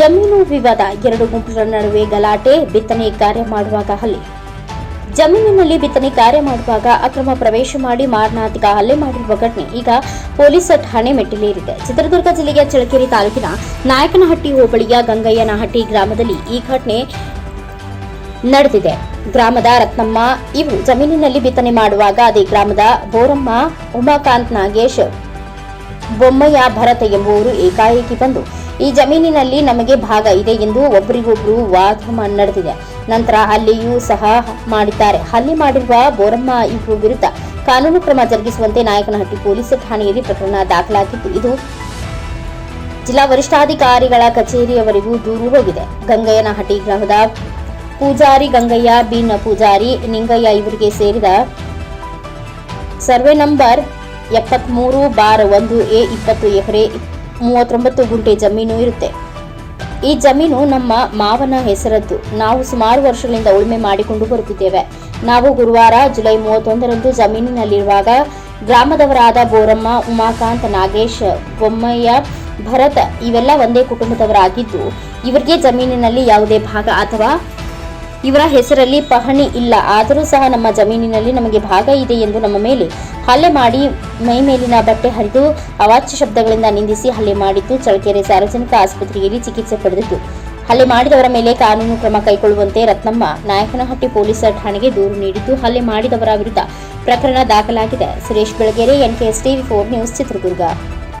ಜಮೀನು ವಿವಾದ, ಎರಡು ಗುಂಪುಗಳ ನಡುವೆ ಗಲಾಟೆ, ಬಿತ್ತನೆ ಕಾರ್ಯ ಮಾಡುವಾಗ ಹಲ್ಲೆ. ಜಮೀನಿನಲ್ಲಿ ಬಿತ್ತನೆ ಕಾರ್ಯ ಮಾಡುವಾಗ ಅಕ್ರಮ ಪ್ರವೇಶ ಮಾಡಿ ಮಾರಣಾಂತಿಕ ಹಲ್ಲೆ ಮಾಡಿರುವ ಘಟನೆ ಈಗ ಪೊಲೀಸ್ ಠಾಣೆ ಮೆಟ್ಟಿಲೇರಿದೆ. ಚಿತ್ರದುರ್ಗ ಜಿಲ್ಲೆಯ ಚಳ್ಳಕೆರೆ ತಾಲೂಕಿನ ನಾಯಕನಹಟ್ಟಿ ಹೋಬಳಿಯ ಗಂಗಯ್ಯನಹಟ್ಟಿ ಗ್ರಾಮದಲ್ಲಿ ಈ ಘಟನೆ ನಡೆದಿದೆ. ಗ್ರಾಮದ ರತ್ನಮ್ಮ ಇವರು ಜಮೀನಿನಲ್ಲಿ ಬಿತ್ತನೆ ಮಾಡುವಾಗ ಅದೇ ಗ್ರಾಮದ ಬೋರಮ್ಮ, ಉಮಾಕಾಂತ್ ನಾಗೇಶ್, ಬೊಮ್ಮಯ್ಯ ಭರತ ಎಂಬುವರು ಏಕಾಏಕಿ ಬಂದು ಈ ಜಮೀನಿನಲ್ಲಿ ನಮಗೆ ಭಾಗ ಇದೆ ಎಂದು ಒಬ್ಬರಿಗೊಬ್ಬರು ವಾದ ನಡೆದಿದೆ. ನಂತರ ಅಲ್ಲಿಯೂ ಸಹ ಮಾಡಿದ್ದಾರೆ. ಹಲ್ಲಿ ಮಾಡಿರುವ ಬೋರಮ್ಮ ಇಬ್ಬರು ವಿರುದ್ಧ ಕಾನೂನು ಕ್ರಮ ಜರುಗಿಸುವಂತೆ ನಾಯಕನಹಟ್ಟಿ ಪೊಲೀಸ್ ಠಾಣೆಯಲ್ಲಿ ಪ್ರಕರಣ ದಾಖಲಾಗಿದ್ದು, ಇದು ಜಿಲ್ಲಾ ವರಿಷ್ಠಾಧಿಕಾರಿಗಳ ಕಚೇರಿಯವರೆಗೂ ದೂರು ಹೋಗಿದೆ. ಗಂಗಯ್ಯನಹಟ್ಟಿ ಗ್ರಾಮದ ಪೂಜಾರಿ ಗಂಗಯ್ಯ ಬಿನ್ ಪೂಜಾರಿ ನಿಂಗಯ್ಯ ಇವರಿಗೆ ಸೇರಿದ ಸರ್ವೆ ನಂಬರ್ ಎಪ್ಪತ್ಮೂರು ಬಾರ್ ಒಂದು ಎ ಇಪ್ಪತ್ತು ಎಕರೆ ಮೂವತ್ತೊಂಬತ್ತು ಗುಂಟೆ ಜಮೀನು ಇರುತ್ತೆ. ಈ ಜಮೀನು ನಮ್ಮ ಮಾವನ ಹೆಸರದ್ದು. ನಾವು ಸುಮಾರು ವರ್ಷಗಳಿಂದ ಉಳುಮೆ ಮಾಡಿಕೊಂಡು ಬರುತ್ತಿದ್ದೇವೆ. ನಾವು ಗುರುವಾರ ಜುಲೈ ಮೂವತ್ತೊಂದರಂದು ಜಮೀನಿನಲ್ಲಿರುವಾಗ ಗ್ರಾಮದವರಾದ ಬೋರಮ್ಮ, ಉಮಾಕಾಂತ್, ನಾಗೇಶ್, ಬೊಮ್ಮಯ್ಯ, ಭರತ್ ಇವೆಲ್ಲ ಒಂದೇ ಕುಟುಂಬದವರಾಗಿದ್ದು, ಇವರಿಗೆ ಜಮೀನಿನಲ್ಲಿ ಯಾವುದೇ ಭಾಗ ಅಥವಾ ಇವರ ಹೆಸರಲ್ಲಿ ಪಹಣಿ ಇಲ್ಲ. ಆದರೂ ಸಹ ನಮ್ಮ ಜಮೀನಿನಲ್ಲಿ ನಮಗೆ ಭಾಗ ಇದೆ ಎಂದು ನಮ್ಮ ಮೇಲೆ ಹಲ್ಲೆ ಮಾಡಿ ಮೈ ಮೇಲಿನ ಬಟ್ಟೆ ಹರಿದು ಅವಾಚ್ಯ ಶಬ್ದಗಳಿಂದ ನಿಂದಿಸಿ ಹಲ್ಲೆ ಮಾಡಿದ್ದು ಚಳಕೆರೆ ಸಾರ್ವಜನಿಕ ಆಸ್ಪತ್ರೆಯಲ್ಲಿ ಚಿಕಿತ್ಸೆ ಪಡೆದಿತ್ತು ಹಲ್ಲೆ ಮಾಡಿದವರ ಮೇಲೆ ಕಾನೂನು ಕ್ರಮ ಕೈಗೊಳ್ಳುವಂತೆ ರತ್ನಮ್ಮ ನಾಯಕನಹಟ್ಟಿ ಪೊಲೀಸ್ ಠಾಣೆಗೆ ದೂರು ನೀಡಿದ್ದು ಹಲ್ಲೆ ಮಾಡಿದವರ ವಿರುದ್ಧ ಪ್ರಕರಣ ದಾಖಲಾಗಿದೆ. Suresh Belagere NKS TV four news, Chitradurga.